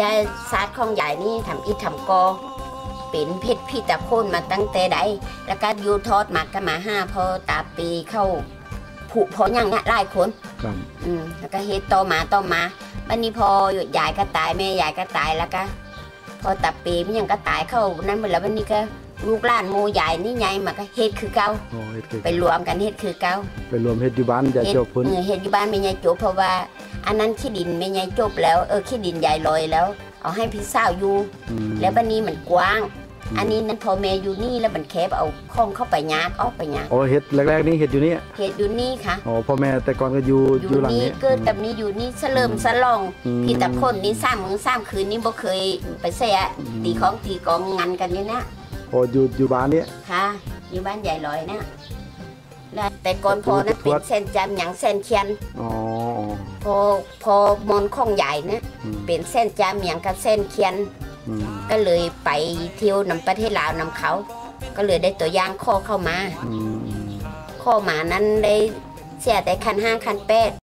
ยายศาสตร์ของยายนี่ทำอีทำกอเป็นเพชรพี่ตะโคนมาตั้งแต่ใดแล้วก็อยูทอดมาก็มาห้าพอตาปีเข้าผุพออย่างเนี้ยหลายคนครับอืมแล้วก็เฮ็ดต่อมาต่อมาบันนี้พอยายก็ตายแม่ยายก็ตายแล้วก็พอตาปีมันยังก็ตายเข้านั้นหมดแล้ววันนี้ก็ลูกหลานโมยายนี่ยายมาก็เฮ็ดคือเก่าโอ้เฮ็ดคือไปรวมกันเฮ็ดคือเก่าไปรวมเฮ็ดอยู่บ้านยายเฮ็ดจบพุ่นเออเฮ็ดอยู่บ้านแม่ยายจบเพราะว่า อันนั้นขี้ดินแม่ยายจบแล้วเออขี้ดินยายลอยแล้ว เอาให้พี่สาวอยู่อืมแล้วบันนี้มันกว้าง อันนี้นั้นพอแม่อยู่นี่แล้วมันแคบเอาข้องเข้าไปยากออกไปยากโอ้เฮ็ดแรกๆนี่เฮ็ดอยู่นี่เฮ็ดอยู่นี่ค่ะอ๋อพ่อแม่แต่ก่อนก็อยู่ออยู่ยู่หลังนี่นี้เกิดแบบนี้อยู่นี่สะเลิมสะลองอืมพี่ตะคนนี่สร้างมือสร้างคืนนี่บ่เคยไปเสียอืมตีของตีกองงานกันอยู่นะโอ้อยู่อยู่บ้านนี้ค่ะอยู่บ้านใหญ่ลอยนะแล้วแต่ก่อนพอนะทเป็วนดเส้นจันทร์อย่างเส้นเชียนอ๋อ พอพอมอนข้องใหญ่นะอืมเป็นเส้นจามอย่างกับเส้นเคียนอืมก็เลยไปเที่ยวนำประเทศลาวนำเขา ก็เลยได้ตัวอย่างข้อเข้ามาอืมข้อมานั้นได้เสียแต่คันห้าคันแปด